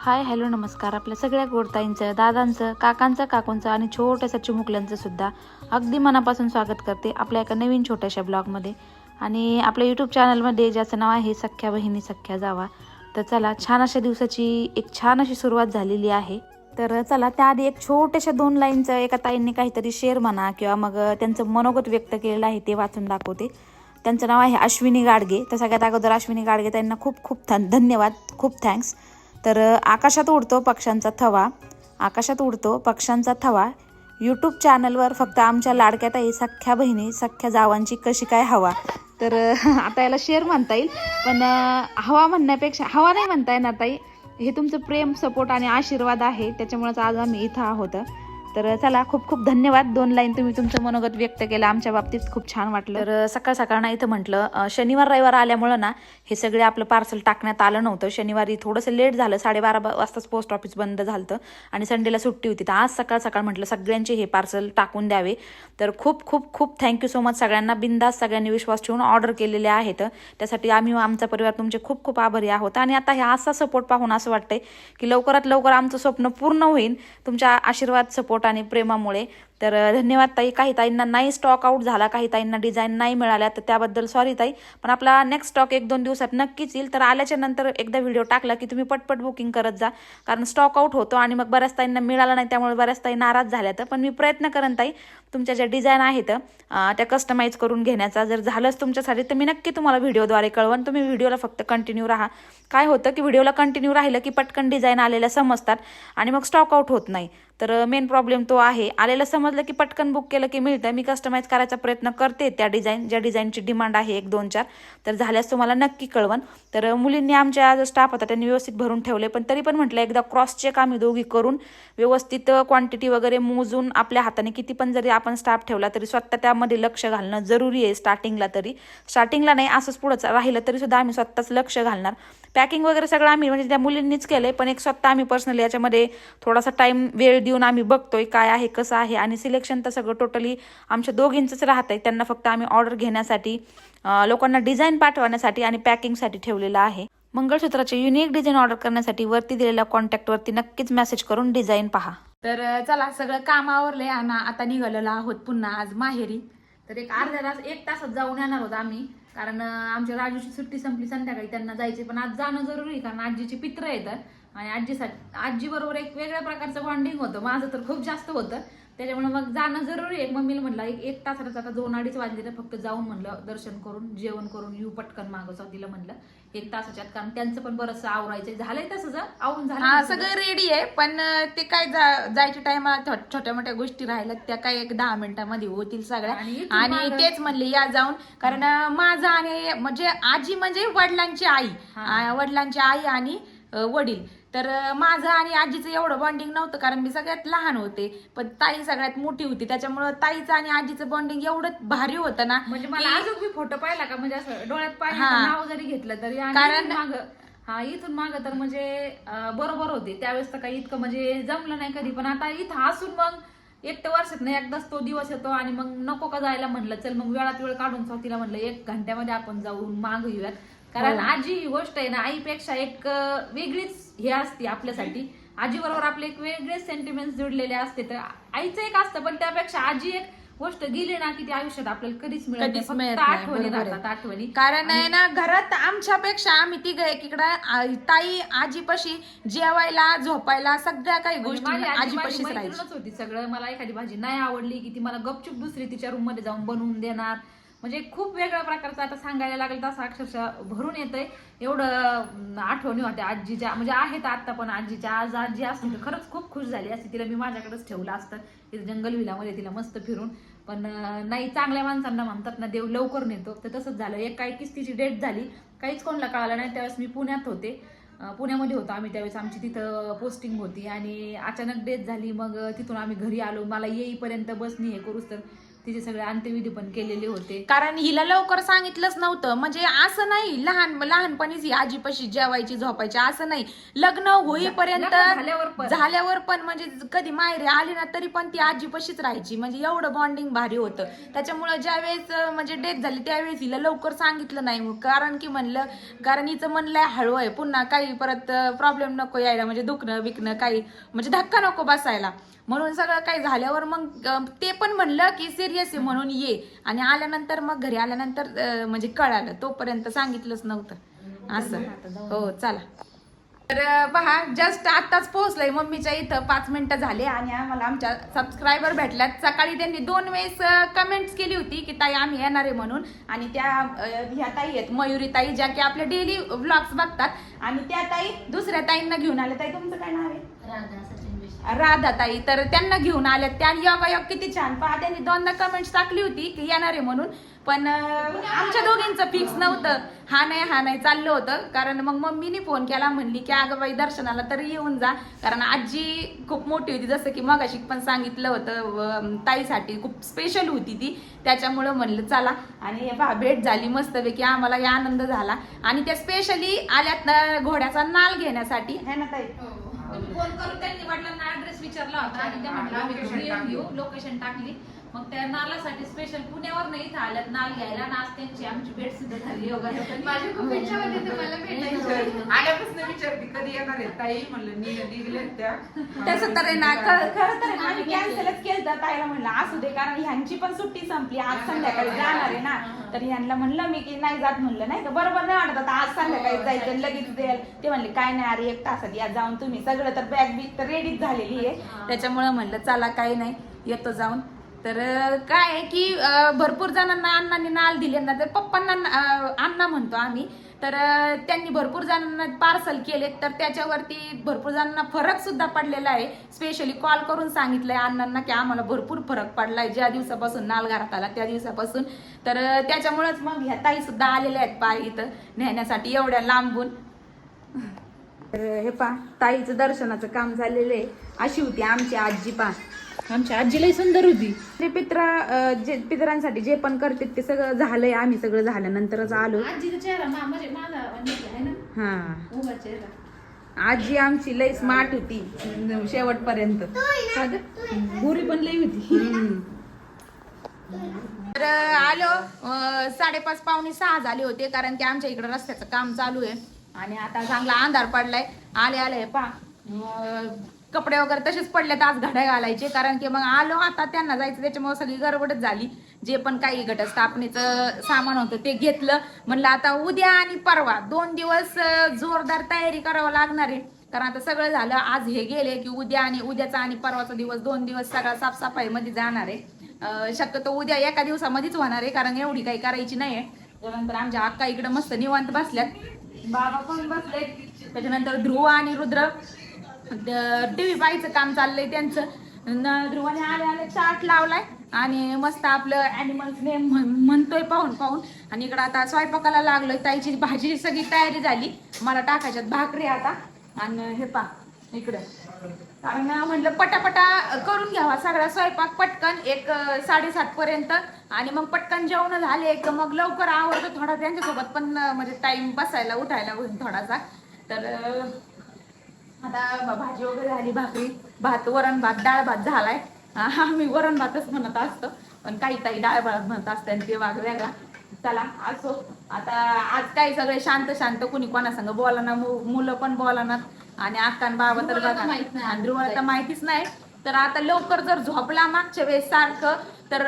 Hi hello नमस्कार. आपल्या सगळ्या गोडताईंचं दादांचं काकांचं काकूंचं आणि छोट्याशा चिमुकल्यांचं सुद्धा अगदी मनापासून स्वागत करते आपल्या एका नवीन छोट्याशा ब्लॉगमध्ये. आणि आपल्या यूट्यूब चॅनलमध्ये ज्याचं नाव आहे सख्या बहिणी सख्या जावा तर चला छान अशा दिवसाची एक छान अशी सुरुवात झालेली आहे. तर चला त्याआधी एक छोट्याशा दोन लाईनचं एका ताईंनी काहीतरी शेअर म्हणा किंवा मग त्यांचं मनोगत व्यक्त केलेलं आहे ते वाचून दाखवते. त्यांचं नाव आहे अश्विनी गाडगे. तर सगळ्यात अगोदर अश्विनी गाडगे त्यांना खूप खूप थ धन्यवाद. खूप थँक्स तर आकाशात उडतो पक्ष्यांचा थवा. आकाशात उडतो पक्ष्यांचा थवा. यूट्यूब चॅनलवर फक्त आमच्या लाडक्या ताई बहिणी सख्ख्या जावांची कशी काय हवा? तर आता याला शेअर म्हणता येईल. पण हवा म्हणण्यापेक्षा हवा नाही म्हणता येणार ताई. हे तुमचं प्रेम सपोर्ट आणि आशीर्वाद आहे. त्याच्यामुळेच आज आम्ही इथं आहोत. तर चला खूप खूप धन्यवाद. दोन लाईन तुम्ही तुमचं मनोगत व्यक्त केलं. आमच्या बाबतीत खूप छान वाटलं. तर सकाळ सकाळ ना इथं म्हटलं शनिवार रविवार आल्यामुळं ना हे सगळे आपलं पार्सल टाकण्यात आलं नव्हतं. शनिवारी थोडंसं लेट झालं साडेबारा वाजताच पोस्ट ऑफिस बंद झालं आणि संडेला सुट्टी होती. तर आज सकाळ सकाळ म्हटलं सगळ्यांचे हे पार्सल टाकून द्यावे. तर खूप खूप खूप थँक्यू सो मच सगळ्यांना. बिंदास सगळ्यांनी विश्वास ठेवून ऑर्डर केलेले आहेत. त्यासाठी आम्ही आमचा परिवार तुमचे खूप खूप आभारी आहोत. आणि आता हे असा सपोर्ट पाहून असं वाटतंय की लवकरात लवकर आमचं स्वप्न पूर्ण होईल. तुमच्या आशीर्वाद सपोर्ट आणि प्रेमामुळे. तर धन्यवाद ताई. काही ताईंना नाही स्टॉक आउट झाला काही ताईंना डिझाईन नाही मिळाल्या तर त्याबद्दल सॉरी ताई. पण आपला नेक्स्ट स्टॉक एक दोन दिवसात नक्कीच येईल. तर आल्याच्यानंतर एकदा व्हिडिओ टाकला की तुम्ही पटपट बुकिंग करत जा. कारण स्टॉक आउट होतो आणि मग बऱ्याच ताईंना मिळाला नाही त्यामुळे बऱ्याच ताई नाराज झाल्या तर. पण मी प्रयत्न करेन ताई. तुमच्या ज्या डिझाईन आहेत त्या कस्टमाइज करून घेण्याचा जर झालंच तुमच्यासाठी तर मी नक्की तुम्हाला व्हिडिओद्वारे कळवण. तुम्ही व्हिडिओला फक्त कंटिन्यू राहा. काय होतं की व्हिडिओला कंटिन्यू राहिलं की पटकन डिझाईन आलेल्या समजतात आणि मग स्टॉकआउट होत नाही. तर मेन प्रॉब्लेम तो आहे. आलेलं समजलं की पटकन बुक केलं की मिळतं. मी कस्टमाइज करायचा प्रयत्न करते त्या डिझाईन ज्या डिझाईनची डिमांड आहे एक दोन चार. तर झाल्यास तुम्हाला नक्की कळवण. तर मुलींनी आमच्या जो स्टाफ होता त्यांनी व्यवस्थित भरून ठेवले पण तरी पण म्हटलं एकदा क्रॉस चेक आम्ही दोघी करून व्यवस्थित क्वांटिटी वगैरे मोजून आपल्या हाताने किती पण जरी आपण स्टाफ ठेवला तरी स्वतः त्यामध्ये लक्ष घालणं जरुरी आहे स्टार्टिंगला तरी. स्टार्टिंगला नाही असंच पुढंच राहिलं तरी सुद्धा आम्ही स्वतःच लक्ष घालणार. पॅकिंग वगैरे सगळं आम्ही म्हणजे त्या मुलींनीच केलंय पण एक स्वतः आम्ही पर्सनली याच्यामध्ये थोडासा टाइम वेळ देऊन आम्ही बघतोय काय आहे कसं आहे आणि सिलेक्शन तर सगळं टोटली आमच्या दोघींचंच राहत आहे त्यांना फक्त आम्ही ऑर्डर घेण्यासाठी लोकांना डिझाईन पाठवण्यासाठी आणि पॅकिंगसाठी ठेवलेलं आहे. मंगळसूत्राचे युनिक डिझाईन ऑर्डर करण्यासाठी वरती दिलेल्या कॉन्टॅक्टवरती नक्कीच मेसेज करून डिझाईन पहा. तर चला सगळं काम आवरलंय आणि आता निघालेलो आहोत पुन्हा आज माहेरी. तर एक अर्ध्या तास एक तासात जाऊन येणार होतो आम्ही. कारण आमच्या राजूची सुट्टी संपली संध्याकाळी त्यांना जायचे पण आज जाणं जरुरी आहे कारण आजीचे पित्र येतात आणि आजीसाठी आजी बरोबर एक वेगळ्या प्रकारचं बॉन्डिंग होतं. माझं तर खूप जास्त होतं. त्याच्यामुळे मग जाणं जरुरी आहे. मम्मीला म्हटलं एक एक तासाचं आता दोन अडीच वाजले तर फक्त जाऊन म्हणलं दर्शन करून जेवण करून येऊ पटकन मागं. तिला म्हणलं एक तासाच्यात कारण त्यांचं पण बरंचसं आवरायचं झालंय तसं आवरून झालं. सगळं रेडी आहे. पण ते काय जायच्या टायमाला छोट्या मोठ्या गोष्टी राहिल्या त्या काय एक दहा मिनिटांमध्ये होतील सगळ्या. आणि तेच म्हणले या जाऊन. कारण माझं आणि म्हणजे आजी म्हणजे वडिलांची आई. वडिलांची आई आणि वडील. तर माझं आणि आजीचं एवढं बॉन्डिंग नव्हतं कारण मी सगळ्यात लहान होते. पण ताई सगळ्यात मोठी होती. त्याच्यामुळं ताईचं आणि आजीचं बॉन्डिंग एवढं भारी होतं ना म्हणजे मला की- अजून मी फोटो पाहिला का? म्हणजे असं डोळ्यात पाहिलं हा. नाव जरी घेतलं तरी. आणि कारण- इथून मागं हा इथून मागं तर म्हणजे अं, बरोबर होते. त्यावेळेस तर काही इतकं म्हणजे जमलं नाही कधी. पण आता इथं असून मग एक तर वर्षात नाही एकदाच तो दिवस येतो आणि मग नको का जायला म्हणलं. चल मग वेळात वेळ काढून स्वतःला म्हणलं एक घंट्यामध्ये आपण जाऊन माग येऊयात. कारण. आजी ही गोष्ट आहे ना आईपेक्षा एक वेगळीच हे असते आपल्यासाठी. आजी बरोबर आपले एक वेगळेच सेंटिमेंट जुडलेले असते. तर आईचं एक असतं पण त्यापेक्षा आजी एक गोष्ट गेली ना की ती आयुष्यात आपल्याला कधीच मिळत नाही. कधीच फक्त मिळत नाही, आठवणी बरोबर आहे. राहतात आठवणी. कारण आहे ना घरात आमच्यापेक्षा आम्ही तिघ एकीकडं ताई आजीपाशी जेवायला झोपायला सगळ्या काही म्हणजे गोष्टी माझी आजी माझी आजीपाशीच राहायची. मैत्रीणच होती सगळं. मला एखादी भाजी नाही आवडली की ती मला गपचूप दुसरी तिच्या रूममध्ये जाऊन बनवून देणार. म्हणजे खूप वेगळ्या प्रकारचं आता सांगायला लागलं तसं अक्षरशः भरून येतंय. एवढं आठवणी होत्या आजीच्या. म्हणजे आहेत आता पण आजीच्या. आज आजी असती तर खरंच खूप खुश झाली. असते तिला मी माझ्याकडेच ठेवलं असतं. तिथं जंगल विलामध्ये तिला मस्त फिरून. पण नाही चांगल्या माणसांना म्हणतात ना देव लवकर नेतो. तर तसंच झालं. एक काही किस्तीची डेट झाली. काहीच कोणाला कळालं नाही. त्यावेळेस मी पुण्यात होते. पुण्यामध्ये होतो आम्ही. त्यावेळेस आमची तिथं पोस्टिंग होती. आणि अचानक डेथ झाली. मग तिथून आम्ही घरी आलो. मला येईपर्यंत बसनी हे करूच तर तिचे सगळे अंत्यविधी पण केलेले होते. कारण हिला लवकर सांगितलंच नव्हतं. म्हणजे असं नाही लहान लहानपणीच ही आजीपाशी जेवायची झोपायची असं नाही. लग्न होईपर्यंत झाल्यावर पण. झाल्यावर पण म्हणजे कधी माहेरी आली ना तरी पण ती आजीपाशीच राहायची. म्हणजे एवढं बॉन्डिंग भारी होतं. त्याच्यामुळे ज्यावेळेस अं, म्हणजे डेथ झाली त्यावेळेस हिला लवकर सांगितलं नाही. कारण की म्हणलं कारण हिचं म्हणलंय हळू आहे पुन्हा काही परत प्रॉब्लेम नको यायला म्हणजे दुखणं बिकणं काही म्हणजे धक्का नको बसायला. म्हणून सगळं काही झाल्यावर मग ते पण म्हणलं की सिरियस आहे म्हणून ये. आणि आल्यानंतर मग घरी आल्यानंतर म्हणजे कळालं. तोपर्यंत सांगितलंच नव्हतं. असं. हो चला. तर पहा जस्ट आत्ताच पोहोचलंय मम्मीच्या इथं. पाच मिनिटं झाले आणि आम्हाला आमच्या सबस्क्रायबर भेटल्यात. सकाळी त्यांनी दोन वेळेस कमेंट्स केली होती की ताई आम्ही येणार आहे म्हणून. आणि त्या ह्या ताई आहेत मयुरी ताई ज्या की आपले डेली व्लॉग्स बघतात. आणि त्या ताई दुसऱ्या ताईंना घेऊन आल्या. ताई तुमचं काय नाव आहे? राधा ताई तर त्यांना घेऊन आल्या त्या योगायोग किती छान. पहा त्यांनी दोनदा कमेंट्स टाकली होती की येणार आहे म्हणून. पण आमच्या दोघींचं फिक्स नव्हतं. हा नाही हा नाही चाललं होतं. कारण मग मम्मीने फोन केला म्हणली की अगं बाई दर्शनाला तरी येऊन जा. कारण आजी खूप मोठी होती जसं की मगाशी पण सांगितलं होतं ताईसाठी खूप स्पेशल होती ती. त्याच्यामुळं म्हणलं चला. आणि हे पहा भेट झाली मस्तपैकी आम्हाला या आनंद झाला. आणि त्या स्पेशली आल्यात घोड्याचा नाल घेण्यासाठी. है ना ताई? हो. फोन करून त्यांनी वडिलांना ऍड्रेस विचारला होता. आणि त्या म्हटलं आम्ही घेऊ लोकेशन टाकली. मग त्या नालासाठी स्पेशल पुण्यावर नाही इथं आल्यात नाल घ्यायला. आज त्यांची आमची भेट सुद्धा झाली योगा माझी खूप इच्छा होती तुम्हाला भेटायची. आल्यापासून विचारते कधी येणार आहे ताई? म्हणलं नि निघले त्या. तसं तर आहे ना ख- खरं तर आम्ही कॅन्सलच केलं तर ताईला म्हणलं असू दे कारण ह्यांची पण सुट्टी संपली आज संध्याकाळी जाणार आहे ना. तर ह्यांना म्हणलं मी की नाही जात म्हणलं नाही का? बरोबर नाही वाटत आता आज संध्याकाळी जायचं आणि लगेच द्याल ते म्हणले काय नाही अरे एक तासात या जाऊन तुम्ही सगळं तर बॅग बिग तर रेडीच झालेली आहे. त्याच्यामुळे म्हणलं चला काही नाही येतो जाऊन. तर काय आहे की भरपूर जणांना अण्णांनी नाल दिले ना तर पप्पांना अण्णा म्हणतो आम्ही. तर त्यांनी भरपूर जणांना पार्सल केले तर त्याच्यावरती भरपूर जणांना फरक सुद्धा पडलेला आहे. स्पेशली कॉल करून सांगितलंय अण्णांना की आम्हाला भरपूर फरक पडलाय. ज्या दिवसापासून नाल घरात आला त्या दिवसापासून. तर त्याच्यामुळेच मग ह्या ताई सुद्धा आलेल्या आहेत पाय इथं नेण्यासाठी एवढ्या लांबून. तर हे पा ताईचं दर्शनाचं काम झालेलं आहे. अशी होती आमची आजी पा. आमची आजीलाही सुंदर होती. जे पित्रा जे पितरांसाठी जे पण करते ते सगळं झालंय आम्ही सगळं झाल्यानंतरच आलो. आजीचा चेहरा मा- म्हणजे माझा आहे ना हा. उभा चेहरा. आजी आमची लई स्मार्ट होती शेवटपर्यंत. गोरी पण लई होती. तर आलो. अं, साडेपाच पावणे सहा झाले होते कारण की आमच्या इकडे रस्त्याचं काम चालू आहे. आणि आता चांगला अंधार पडलाय. आले आले पा कपडे वगैरे तसेच पडलेत आज घड्या घालायचे. कारण की मग आलो आता त्यांना जायचं त्याच्यामुळे सगळी गडबडच झाली. जे पण काही घटस्थापनेचं सामान होतं ते घेतलं. म्हणलं आता उद्या आणि परवा दोन दिवस जोरदार तयारी करावं लागणार आहे. कारण आता सगळं झालं आज हे गेले की उद्या आणि उद्याचा आणि परवाचा दिवस दोन दिवस सगळा साफसफाईमध्ये जाणार आहे. शक्यतो उद्या एका दिवसामध्येच होणार आहे कारण एवढी काही करायची नाहीये त्यानंतर आमच्या अक्का इकडे मस्त निवांत बसल्यात. बाबा पण बसले त्याच्यानंतर ध्रुव आणि रुद्र. टीव्ही पाहायचं काम चाललंय त्यांचं. ध्रुवाने आले आले चाट लावलाय. आणि मस्त आपलं अॅनिमल्स नेम म्हणतोय पाहून पाहून. आणि इकडं आता स्वयंपाकाला लागलोय ताईची भाजी सगळी तयारी झाली. मला टाकायच्यात भाकरी आता. आणि हे पा इकडं. कारण म्हटलं पटापटा करून घ्यावा सगळा स्वयंपाक पटकन एक साडेसात पर्यंत. आणि मग पटकन जेवण झाले एक मग लवकर आवडतं थोडा त्यांच्यासोबत. पण म्हणजे टाइम बसायला उठायला होईल थोडासा. तर आता भाजी वगैरे झाली भाकरी भात वरण भात डाळ भात झालाय. हा मी वरण भातच म्हणत असतो पण काही काही डाळ भात म्हणत असते आणि ते वाघ वेगळा. चला असो. आता आज काही सगळे शांत शांत कुणी कोणा संग बोला ना मुलं पण बोला ना आणि अक्कान बाबा तर बघा माहीत नाही. आणि ध्रुवाला तर माहितीच नाही. तर आता लवकर जर झोपला मागच्या वेळेस सारखं तर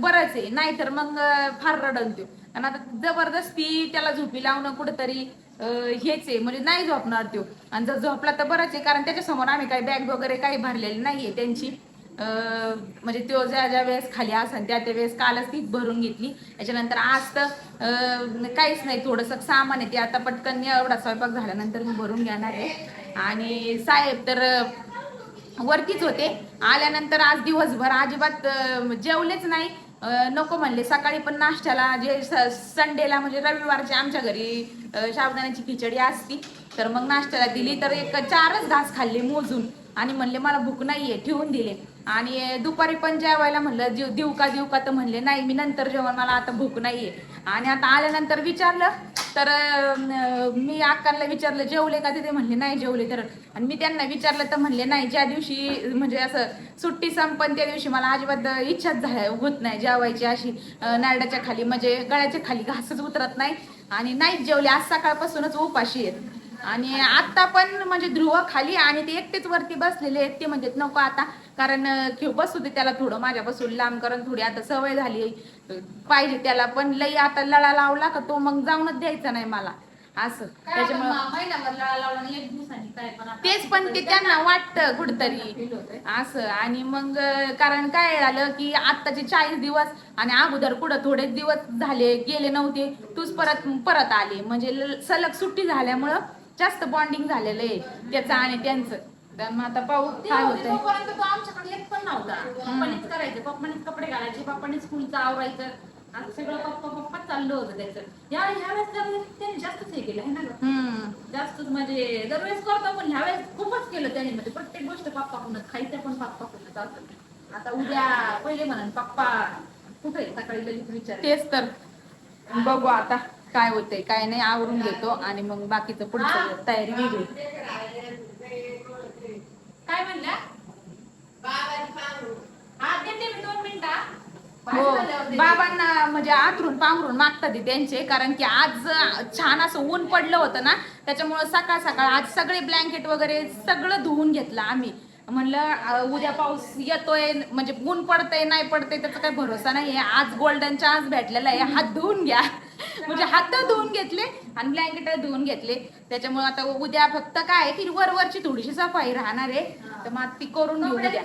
बरंच आहे. नाहीतर मग फार रडन आणि आता जबरदस्ती त्याला झोपी लावणं कुठंतरी हेच आहे म्हणजे नाही झोपणार त्यो. आणि जर झोपला तर बरंच आहे कारण त्याच्यासमोर आम्ही काही बॅग वगैरे काही भरलेली नाहीये त्यांची. म्हणजे तो ज्या ज्या वेळेस खाली असन त्या त्या वेळेस कालच तीच भरून घेतली. त्याच्यानंतर आज तर काहीच नाही थोडंसं सामान आहे ते आता पटकन एवढा स्वयंपाक झाल्यानंतर मी भरून घेणार आहे. आणि साहेब तर वरतीच होते. आल्यानंतर आज दिवसभर अजिबात जेवलेच नाही. नको म्हणले. सकाळी पण नाश्त्याला जे स- संडेला म्हणजे रविवारची आमच्या घरी अं, साबुदाण्याची खिचडी असती तर मग नाश्त्याला दिली. तर एक चारच घास खाल्ले मोजून. आणि म्हणले मला भूक नाहीये ठेवून दिले. आणि दुपारी पण जेवायला म्हणलं जीव देऊ का देऊ का तर म्हणले नाही मी नंतर जेवण मला आता भूक नाहीये. आणि आता आल्यानंतर विचारलं तर मी अक्कांना विचारलं जेवले का तिथे? म्हणले नाही जेवले. तर आणि मी त्यांना विचारलं तर म्हणले नाही ज्या दिवशी म्हणजे असं सुट्टी संपन त्या दिवशी मला अजिबात इच्छाच झाल्या होत नाही जेवायची अशी नारडाच्या खाली म्हणजे गळ्याच्या खाली घासच उतरत नाही आणि नाहीच जेवले. आज सकाळपासूनच उपाशी आहेत. आणि आता पण म्हणजे ध्रुव खाली आणि ते एकटेच वरती बसलेले आहेत ते म्हणतात नको आता कारण घेऊ बसू दे त्याला थोडं माझ्यापासून लांब कारण थोडी आता सवय झाली पाहिजे त्याला पण लई आता लळा लावला का तो मग जाऊनच द्यायचा नाही मला. असं. त्याच्यामुळे तेच पण ते त्यांना वाटतं कुठतरी. असं. आणि मग कारण काय झालं की आत्ताचे चाळीस दिवस आणि अगोदर पुढं थोडे दिवस झाले गेले नव्हते तूच परत परत आले. म्हणजे सलग सुट्टी झाल्यामुळं जास्त बॉन्डिंग झालेलं आहे त्याचं आणि त्यांचं. तर मग आता पाहू काय होते होतंय. तोपर्यंत तो आमच्याकडे येत पण नव्हता पप्पानीच करायचं पप्पानीच कपडे घालायचे पप्पानीच स्कूलचं आवरायचं असं सगळं पप्पा पप्पा चाललं होतं त्याचं. या ह्या वेळेस त्यांनी जास्तच हे केलं आहे ना जास्तच म्हणजे दरवेळेस करतो पण ह्या वेळेस खूपच केलं त्याने. म्हणजे प्रत्येक गोष्ट पप्पाकडूनच खायचं पण पप्पाकडूनच असं. आता उद्या पहिले म्हणून पप्पा कुठे आहे? सकाळी लगेच विचार तेच तर. बघू आता. काय होतंय काय नाही आवरून घेतो आणि मग बाकीचं पुढचं तयारी वेगळी. काय म्हणल्या हा बाबांना म्हणजे आतरून पांघरून मागतात ते त्यांचे कारण की आज छान असं ऊन पडलं होतं ना त्याच्यामुळे सकाळ सकाळ आज सगळे ब्लँकेट वगैरे सगळं धुवून घेतलं आम्ही. म्हणलं उद्या पाऊस येतोय म्हणजे ऊन पडतंय नाही पडतंय त्याचा काही भरोसा नाहीये. आज गोल्डन चान्स भेटलेला आहे हात धुवून घ्या. म्हणजे हात धुवून घेतले आणि ब्लँकेट धुवून घेतले. त्याच्यामुळे आता उद्या फक्त काय आहे की वरवरची थोडीशी सफाई राहणार आहे. तर मग ती करून घेऊ उद्या.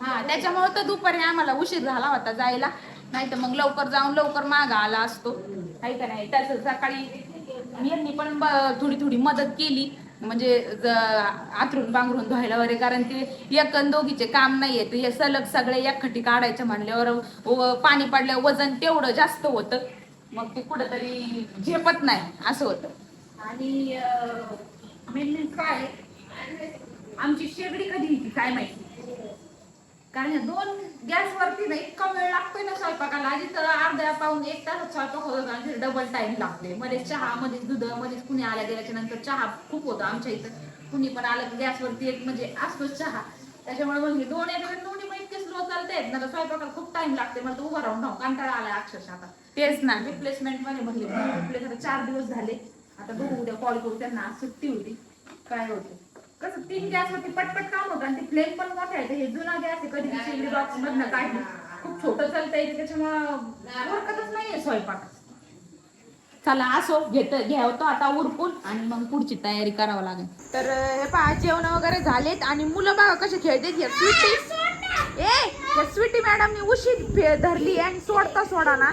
हा त्याच्यामुळे तर दुपारी आम्हाला उशीर झाला होता जायला. नाही तर मग लवकर जाऊन लवकर माग आला असतो. आहे का नाही? तसं सकाळी यांनी पण थोडी थोडी मदत केली. म्हणजे आथरून पांघरून धुवायला वगैरे कारण ते एक दोघीचे काम नाहीये. ते हे सलग सगळे एकखटी काढायचे म्हणल्यावर पाणी पडल्यावर वजन तेवढं जास्त होतं. मग ते कुठंतरी झेपत नाही असं होतं. आणि मेन म्हणजे काय आमची शेगडी कधी येते काय माहिती? कारण ह्या दोन गॅसवरती ना इतका वेळ लागतोय ना स्वयंपाकाला. आधी तर अर्ध्या पाऊन एक तास स्वयंपाक होतो आणि डबल टाइम लागते मध्ये चहा मध्येच दूध मध्येच कुणी आल्या गेल्याच्यानंतर चहा खूप होतो आमच्या इथं. कुणी पण आलं गॅसवरती एक म्हणजे असतोच चहा. त्याच्यामुळे मग मी दोन एक दोन्ही मग इतके स्लो चालते ना स्वयंपाकाला खूप टाइम लागते मला तर उभा राहून राहून कंटाळा आला अक्षरशः आता. तेच ना. रिप्लेसमेंटमध्ये म्हणले. रिप्लेस आता चार दिवस झाले. आता बघू उद्या कॉल करू. त्यांना आज सुट्टी होती. काय होते? कसं तीन गॅस वरती पटपट काम होतं. आणि ती फ्लेम पण मोठे आहे हे जुना गॅस आहे. कधी शेगडी बॉक्स मधनं काढली. खूप छोटं चालतं येते त्याच्यामुळं ओळखतच नाहीये स्वयंपाक. चला असो. घेत घ्यावतो आता उरकून आणि मग पुढची तयारी करावं लागेल. तर हे पहा जेवण वगैरे झालेत आणि मुलं बघा कसे खेळतात. या स्वीटी ए या स्वीटी मॅडमनी उशी धरली आणि सोडता सोडा ना.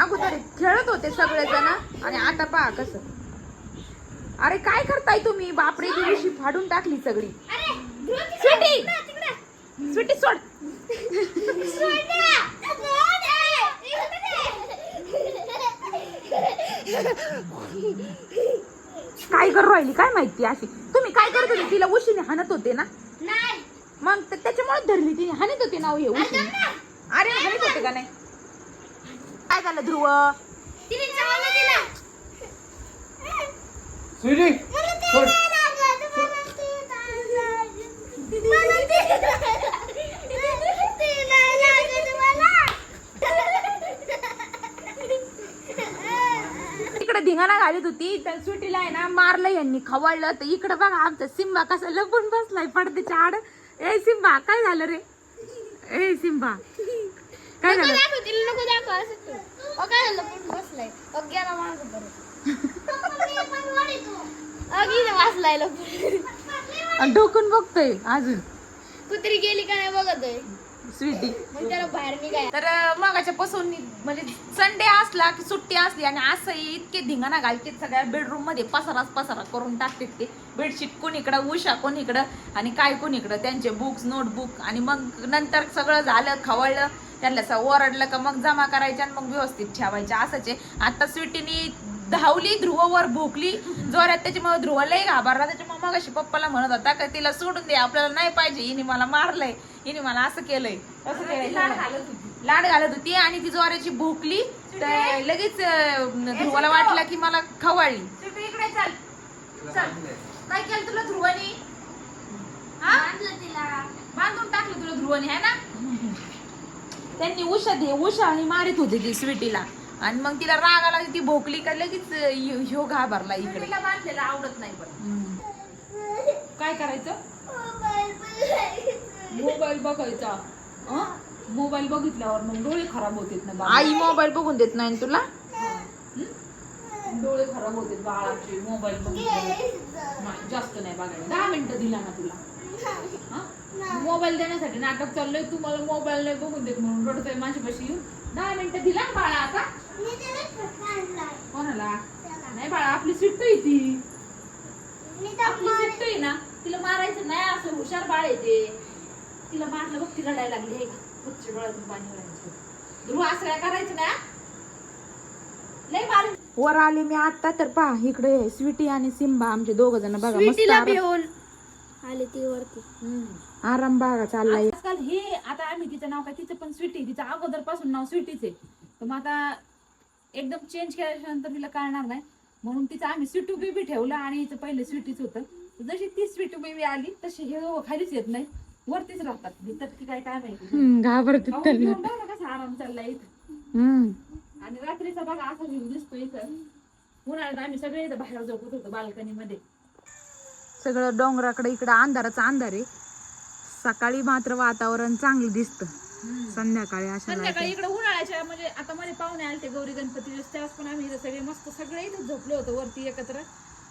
अगोदर खेळत होते सगळेजण. आणि आता पहा कसं. अरे काय करताय तुम्ही? बापरे ती उशी फाडून टाकली सगळी. स्वीटी स्वीटी सोड. काय करू राहिली? काय माहिती अशी? तुम्ही काय करत होते? तिला उशीने हाणत होते ना? मग त- त्याच्यामुळे धरली तिने. हाणत होते ना हो हे उशीने? अरे हाणत होते का नाही? काय झालं ध्रुव? स्वीटी सोड. इकडे धिंगाणा घालीत होती तर सुटीला आहे ना मारलं यांनी खवळलं तर इकडे बघा आमचा सिंबा कसा लपून बसलाय पडद्याच्या आड. ए सिंबा काय झालं रे? ए सिंबा. काय झालं? आणि डोकून बघतोय अजून. कुत्री गेली का नाही बघतोय स्वीटी. मग त्याला बाहेर निघाय तर मगाच्या पासून म्हणजे संडे असला की सुट्टी असली आणि असं इतके धिंगाणा घालते सगळ्या बेडरूममध्ये पसाराच पसारा करून टाकते ते. बेडशीट कोणीकडं उषा कोणीकडं आणि काय कोणीकडं त्यांचे बुक्स नोटबुक आणि मग नंतर सगळं झालं खवळलं. त्यांना असं ओरडलं का मग जमा करायच्या आणि मग व्यवस्थित ठेवायच्या. असंच आहे. आता स्वीटीनी धावली ध्रुववर भोकली. जोरात त्याच्यामुळे ध्रुव लय घाबरला. त्याच्यामुळे मग अशी पप्पाला म्हणत होता का तिला सोडून दे आपल्याला नाही पाहिजे. हिने मला मारलंय. हिने मला असं केलंय. असं केलंय. लाड घालत होती. आणि ती जोराची भोकली. तर लगेच ध्रुवाला वाटलं की मला खवळली. इकडे चल. काय केलं तुला ध्रुवानी? बांधून टाकलं तुला ध्रुवानी आहे ना? त्यांनी उषा दे उषा आणि मारित होती ती स्वीटीला. आणि मग तिला राग आला की ती भोकली का लगेच ह्यो घाबरला इकडे. तिला बांधलेलं आवडत नाही पण. काय करायचं? मोबाईल बघायचा. हं? मोबाईल बघितल्यावर मग डोळे खराब होतात ना. आई मोबाईल बघून देत नाही तुला? डोळे खराब होतात बाळाचे मोबाईल नाही, जास्त नाही बघायला दहा मिनिटं दिला ना तुला? मोबाईल देण्यासाठी नाटक चाललंय तू मला मोबाईल नाही बघून देत म्हणून रडतोय माझ्यापाशी येऊन. दहा मिनिटं दिला ना बाळा आता. कोणाला? नाही बाळा आपली आहे ती. आपली आहे ना तिला मारायचं नाही असं हुशार बाळ येते तिला मारलं बघ तिला रडायला लागली हे का? पाणी ध्रुव असं काय करायचं ना? वर आले मी आता तर पहा इकडे स्वीटी आणि सिम्बा आमचे दोघ जण बघा मस्त स्वीटीला आराम- भिवून आले ती वरती. आराम बागा चाललाय. आजकाल हे आता आम्ही तिचं नाव काय तिचं पण स्वीटी तिचं अगोदरपासून नाव स्वीटीच आहे. तर मग आता एकदम चेंज केल्याच्यानंतर तिला कळणार नाही. म्हणून तिचं आम्ही स्वीटू बेबी ठेवलं आणि हिचं पहिले स्वीटीच होतं. जशी ती स्वीटू बेबी आली तशी हे दोघं खालीच येत नाही. वरतीच राहतात. भितर की काय काय माहिती घाबरत खाऊन पिऊन बघ ना कसा आराम चाललाय इथं. हम्म. आणि रात्रीचा बघा असा व्ह्यू दिसतो इथं उन्हाळ्यात आम्ही सगळे इथं बाहेर झोपत होतो बाल्कनी मध्ये सगळं डोंगराकडे इकडं अंधाराचा अंधार आहे. सकाळी मात्र वातावरण चांगलं दिसतं. संध्याकाळी अशा संध्याकाळी इकडे उन्हाळ्याच्या म्हणजे आता मध्ये पाहुणे आले ते गौरी गणपती दिवस त्यावेळेस पण आम्ही इथं सगळे मस्त सगळे इथंच झोपलो होतो वरती एकत्र.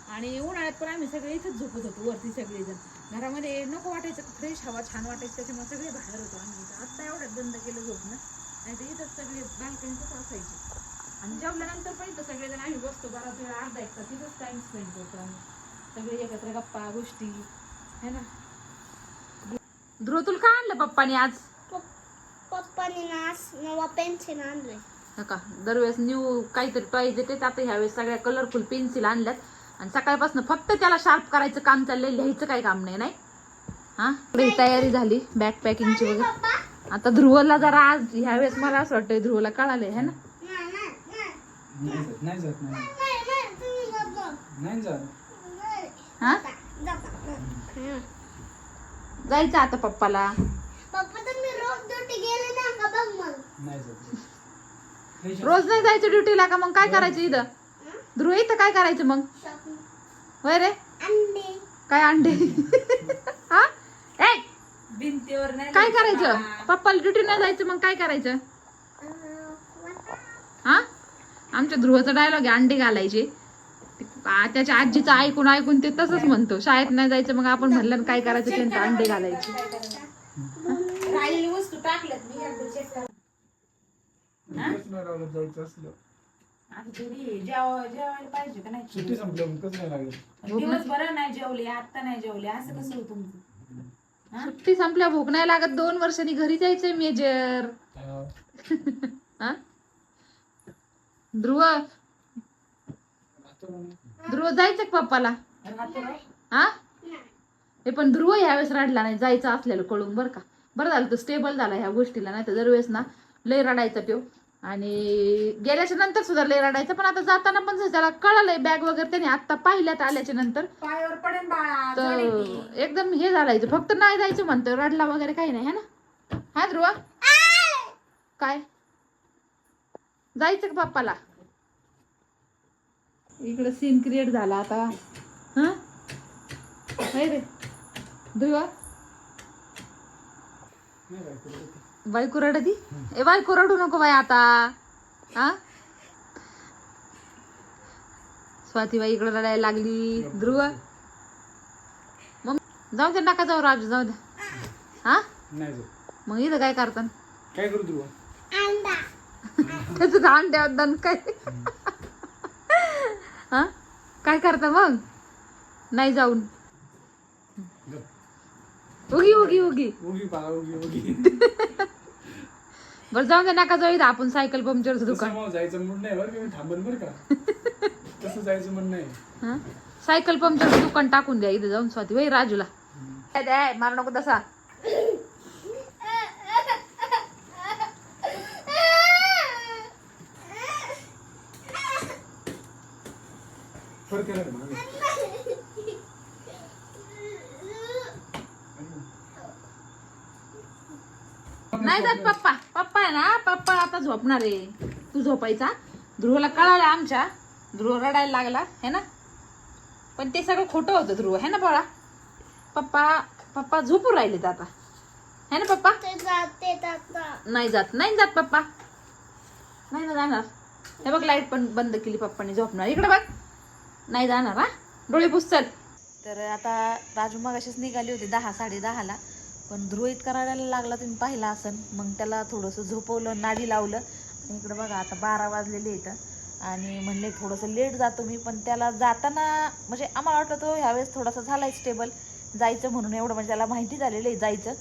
आणि उन्हाळ्यात पण आम्ही सगळे इथंच झोपत होतो वरती सगळेजण. घरामध्ये नको वाटायचं फ्रेश हवा छान वाटायचं त्याच्यामुळे सगळे बाहेर होतो आम्ही. इथं आता एवढ्यात बंद केलं झोपणं. नाही तर इथंच सगळे बाल्कनीतच असायचे. आणि जेवल्यानंतर पण इथं सगळेजण आम्ही बसतो बराच वेळ अर्धा एक तास तिथंच टाइम स्पेंड करतो आम्ही. सगळे एकत्र गप्पा गोष्टी है ना? ध्रुव तुला काय आणलं पप्पाने आज? पप्पाने ना आज नवा पेन्सिल आणलंय. नका दरवेळेस न्यू काहीतरी टॉईज येते आता ह्यावेळेस सगळ्या कलरफुल पेन्सिल आणल्यात. आणि सकाळपासून फक्त त्याला शार्प करायचं काम चाललंय लिहायचं काही काम नाही नाही? हा? तयारी झाली बॅग पॅकिंगची वगैरे. आता ध्रुवला जरा आज ह्यावेळेस मला असं वाटतंय ध्रुवला कळालंय है ना नाही, नाही, नाही. नाही जात नाही जात नाही, नाही, तुम्ही जात जा. नाही जात नाही. हा जाता. जायचं आता पप्पाला पप्पा तुम्ही रोज ड्युटी गेले ना का बघ मग नाही जात रोज नाही जायचं ड्युटीला का मग काय करायचं इथं ध्रुव इथं काय करायचं मग होय रे अंडे काय अंडे नाही काय करायचं? पप्पाला ड्युटी नाही जायचं मग काय करायचं. हा? आमच्या ध्रुवाचा डायलॉग आहे अंडे घालायचे. त्याच्या आजीचं ऐकून ऐकून ते तसंच म्हणतो. शाळेत नाही जायचं मग आपण म्हणलं ना काय करायचं त्यांचं अंडे घालायचे. जेवायला पाहिजे का नाही? सुट्टी संपल्यावर कसं नाही जेवले आता नाही जेवले असं कसं होतं तुमचं? सुट्टी संपल्या भूक नाही लागत. दोन वर्षांनी घरी जायचंय मेजर. हा. ध्रुव. ध्रुव जायचं पप्पाला? हा? हे पण ध्रुव ह्यावेळेस रडला नाही. जायचं असलेलं कळून बरं का. बरं झालं तो स्टेबल झाला ह्या गोष्टीला. नाही तर दरवेळेस ना लय रडायचा तो आणि गेल्याच्यानंतर सुद्धा लय रडायचा पण आता जाताना पण त्याला कळालंय बॅग वगैरे त्याने आता पाहिल्यात आल्याच्यानंतर. पायावर पडेल बाळा तर एकदम हे झालायचं फक्त नाही जायचं म्हणतोय रडला वगैरे काही नाही है ना? हा ध्रुव? काय? जायचं का पप्पाला? इकडे सीन क्रिएट झाला आता. हा? होय रे. ध्रुव? बायको रडते. बायको रडती ए बायको रडू नको बाई आता. हा? स्वातीबाई इकडे रडायला लागली. ध्रुव. मग जाऊ दे नका जाऊ राजू जाऊ दे. हा? नाही मग इथं काय करतात काय करू अंडा. त्याचं घाण द्यावं काय? हा? काय करता मग? नाही जाऊन. उगी उगी उगी. उगी पाहा उगी उगी. बरं जाऊ दे नका जाऊ इथं. आपण सायकल पंक्चरचं दुकान. तसं जायचं मूड नाही बरं का मी थांबन बरं का. कसं जायचं म्हणणं आहे हा? सायकल पंक्चरचं दुकान टाकून द्या इथं जाऊन स्वाती. वय राजूला. द्या मार नको तसा. फरक केला का मागे? नाही जात पप्पा. पप्पा आहे ना पप्पा आता झोपणार आहे. तू झोपायचा. ध्रुवला कळालं आमच्या. ध्रुव रडायला लागला है ना? पण ते सगळं खोटं होतं ध्रुव है ना बाळा? पप्पा पप्पा झोपून राहिलेत आता. है ना पप्पा? ते जाते आता. नाही जात नाही जात पप्पा. नाही ना जाणार. हे बघ लाइट पण बंद केली पप्पाने झोपणार. इकडे बघ. नाही जाणार हा? डोळे पुस चल तर आता राजू मग अशीच निघाली होती दहा साडे दहाला. पण ध्रुव इतका रडायला लागला तुम्ही पाहिला असन. मग त्याला थोडंसं झोपवलं नादी लावलं. आणि इकडं बघा आता बारा वाजलेले इथं आणि म्हणले थोडंसं लेट जातो मी. पण त्याला जाताना म्हणजे आम्हाला वाटलं तो ह्यावेळेस थोडासा झालाय स्टेबल जायचं म्हणून एवढं म्हणजे त्याला माहिती झालेलं आहे जायचं.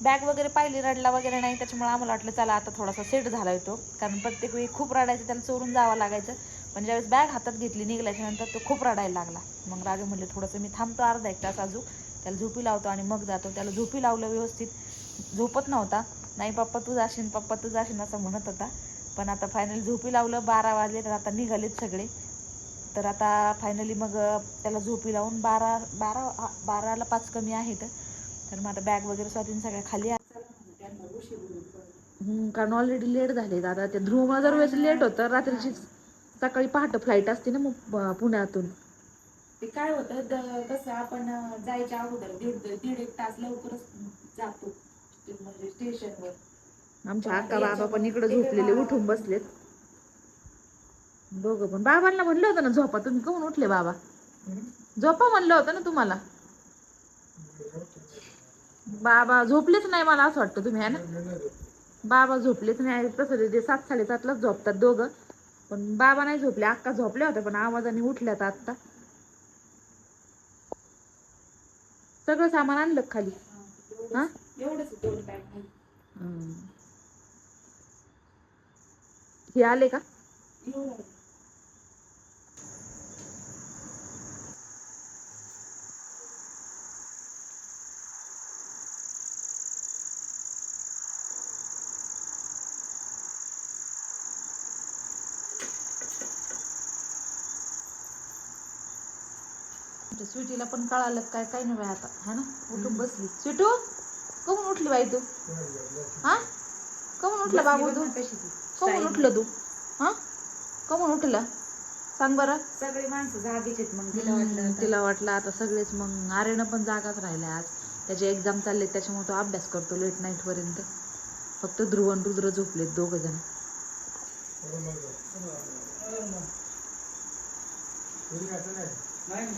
बॅग वगैरे पाहिली रडला वगैरे नाही. त्याच्यामुळे आम्हाला वाटलं चला आता थोडासा सेट झाला तो. कारण प्रत्येक वेळी खूप रडायचं त्याला चोरून जावं लागायचं. पण ज्यावेळेस बॅग हातात घेतली निघल्याच्यानंतर तो खूप रडायला लागला. मग राजू म्हणले थोडंसं मी थांबतो अर्धा एक तास अजून. त्याला झोपी लावतो आणि मग जातो. त्याला झोपी लावलं व्यवस्थित. झोपत नव्हता. नाही पप्पा तू जाशील पप्पा तू जाशील असं म्हणत होता. पण आता फायनली झोपी लावलं. बारा वाजले तर आता निघालेत सगळे. तर आता फायनली मग त्याला झोपी लावून बारा बारा बाराला पाच कमी आहेत. तर मग आता बॅग वगैरे स्वाधीन सगळ्या खाली हम्म, कारण ऑलरेडी लेट झाले दादा ते ध्रुव जर वेळेस लेट होतं. रात्रीची सकाळी पहाटे फ्लाईट असते ना मग पुण्यातून. ते काय होतं द- कसं आपण जायच्या अगोदर दीड दीड एक तास लवकरच जातो म्हणजे स्टेशनवर. आमच्या अक्का बाबा पण इकडे झोपलेले उठून बसलेत. दोघं पण बाबांना म्हणलं होतं ना झोपा तुम्ही कोण उठले बाबा? झोपा म्हणलं होतं ना तुम्हाला? बाबा झोपलेच नाही मला असं वाटतं तुम्ही ना? बाबा झोपलेच नाही तसं ते- ते सात साडेसातलाच झोपतात दोघं. पण बाबा नाही झोपले अक्का झोपल्या होत्या पण आवाजाने उठल्यात आत्ता. सगळं सामान आणलं खाली? हा. हे आले का? स्वीटीला पण कळालं काय काय नाही बाई आता है ना? उठून बसली. स्वीटू कमून उठली बाई तू? हा? कमून उठला बाबू तू? कमून उठलं तू? हा? कमून उठलं? सांग बरं. सगळी माणसं जागेच आहेत मग तिला वाटलं तिला वाटलं आता सगळेच मग आर्यनं पण जागाच राहिल्या आज. त्याचे एक्झाम चालले त्याच्यामुळे तो अभ्यास करतो लेट नाईट पर्यंत. फक्त ध्रुव आणि रुद्र झोपलेत दोघ जण. नाही.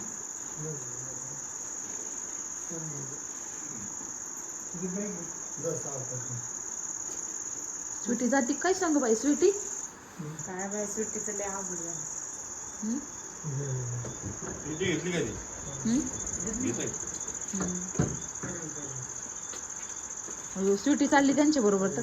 स्वीटी जाती काय सांग बाई स्वीटी? काय लय अवघड झालं. हम्म? घेतली ती? स्वीटी चालली त्यांच्या बरोबर तर.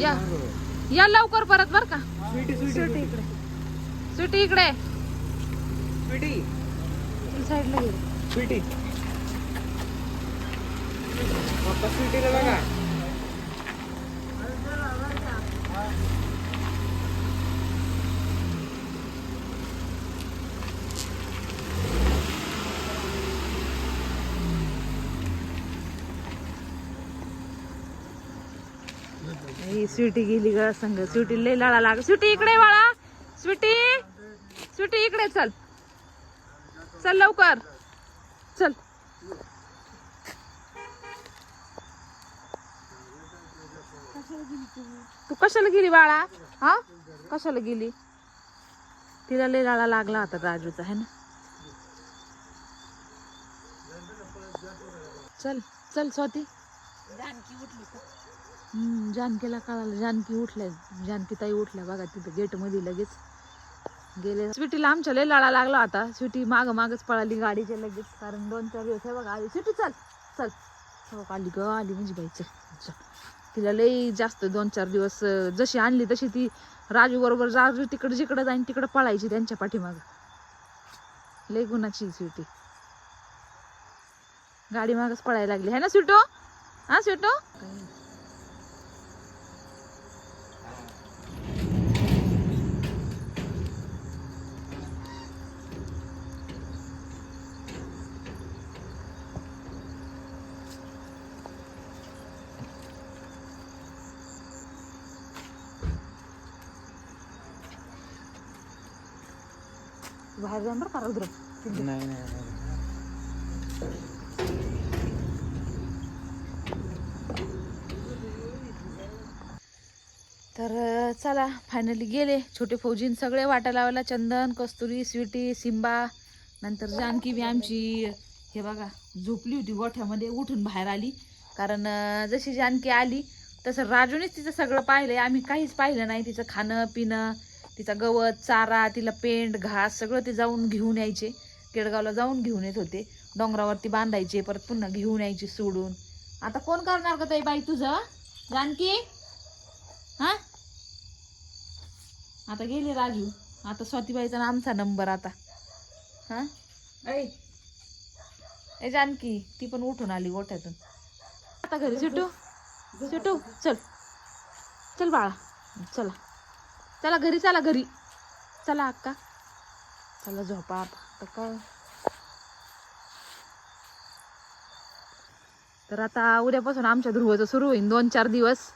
या. या लवकर परत बर का. स्वीटी इकडे. स्वीटी इकडे. स्वीटी. साईडला घे स्वीटी. बघा. स्वीटी गेली ग संग. स्वीटी लय लाळा लाग स्वीटी इकडे वाळा बाळा. स्वीटी स्वीटी इकडे चल. चल लवकर. चल. तू कशाला गेली बाळा? हा? कशाला गेली? तिला लय लाळा लागला होता राजूचा है ना? चल चल स्वाती. हम्म, जानकीला कळालं. जानकी उठल्या. जानकी ताई उठल्या बघा तिथं गेटमध्ये लगेच. गेले. स्वीटीला आमच्या लय लळा लागला आता स्वीटी माग मागच पळाली गाडीच्या लगेच. कारण दोन चार दिवस हे बघा. आली. स्वीटी चल चल. हो आली ग आली म्हणजे बाई. चल तिला लई जास्त दोन चार दिवस जशी आणली तशी ती राजू बरोबर राजू तिकडे जिकडे जाईन तिकडे पळायची त्यांच्या पाठीमाग. लई गुणाची स्वीटी. गाडी मागच पळायला लागली. है ना स्वीटो? हा स्वीटो? बाहेर जाऊन बरं का रुद्र? नाही नाही तर चला फायनली गेले. छोटे फौजीन सगळे वाटा लावायला चंदन कस्तुरी स्वीटी सिंबा नंतर जानकी बी आमची. हे बघा झोपली होती गोठ्यामध्ये उठून बाहेर आली. कारण जशी जानकी आली तसं राजूनेच तिचं सगळं पाहिलंय. आम्ही काहीच पाहिलं नाही. तिचं खाणं पिणं तिचा गवत चारा तिला पेंड घास सगळं ते जाऊन घेऊन यायचे. केडगावला जाऊन घेऊन येत होते. डोंगरावरती बांधायचे परत पुन्हा घेऊन यायचे सोडून. आता कोण करणार का ताई बाई तुझं? जानकी? हा? आता गेले राजू. आता स्वातीबाईचा आमचा नंबर आता. हा? ऐ ए जानकी ती पण उठून आली गोठ्यातून. आता घरी. सुटू सुटू चल. चल बाळा. चला. चला घरी चला घरी. चला अक्का. चला झोपा आता. काय तर आता उद्यापासून आमच्या ध्रुवाचं सुरू होईल दोन चार दिवस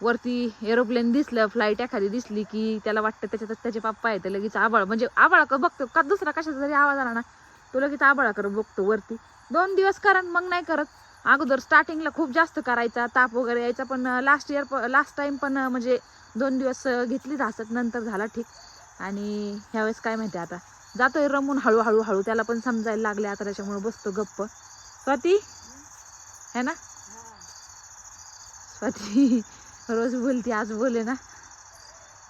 वरती एरोप्लेन दिसलं फ्लाईट एखादी दिसली की त्याला वाटतं त्याच्यात त्याचे पप्पा आहे तर लगेच आबाळ. म्हणजे आबाळ बघतो. का दुसरा कशाचा जरी आवाज आला ना तो लगेच आबाळा करत बघतो वरती. दोन दिवस कारण मग नाही करत. अगोदर स्टार्टिंगला खूप जास्त करायचा. ताप वगैरे यायचा पण लास्ट इयर लास्ट टाइम पण म्हणजे दोन दिवस अं, घेतली नंतर झाला ठीक. आणि ह्यावेळेस काय माहिती आता? जातोय रमून हळूहळू हळू. त्याला पण समजायला लागले आता त्याच्यामुळे बसतो गप्प. स्वाती? है ना? स्वाती रोज बोलती आज बोले ना.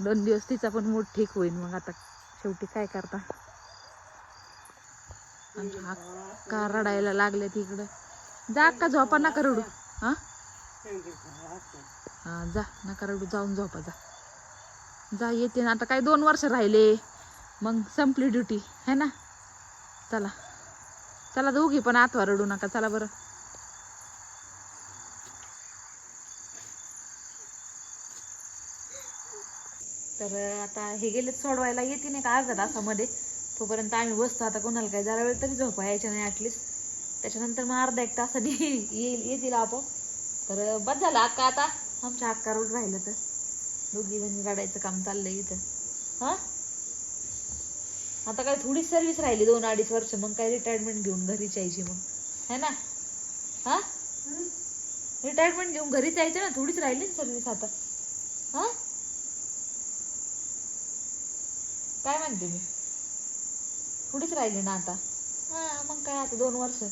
दोन दिवस तिचा पण मूड ठीक होईल मग आता. शेवटी काय करता? आमच्या रडायला लागले तिकडं जा का झोपा नका रडू. हा? हा जा नका रडू जाऊन झोपा जा. जा येते ना. आता काय दोन वर्ष राहिले. मग संपली ड्युटी है ना? चला. चला दोघी पण आतवा रडू नका. चला बरं. तर आता हे गेले सोडवायला. येते नाही का अर्धा तासामध्ये. तोपर्यंत आम्ही बसतो. आता कोणाला काय जरा वेळ तरी झोपा यायच्या नाही ॲटलिस्ट त्याच्यानंतर मग अर्धा एक तासाने येईल येतील आपोआप. तर बस झालं अक्का आता. आमच्या आकार रोड राहिलं तर. दोघी जणी रडायचं काम चाललंय इथं. हा? आता काय थोडी सर्व्हिस राहिली दोन अडीच वर्ष मग काय रिटायरमेंट घेऊन घरीच यायची मग. है ना? हा? रिटायरमेंट घेऊन घरीच यायचं ना थोडीच राहिली ना सर्व्हिस आता. हा? काय म्हणते मी? थोडीच राहिली ना आता? हा मग काय आता दोन वर्ष.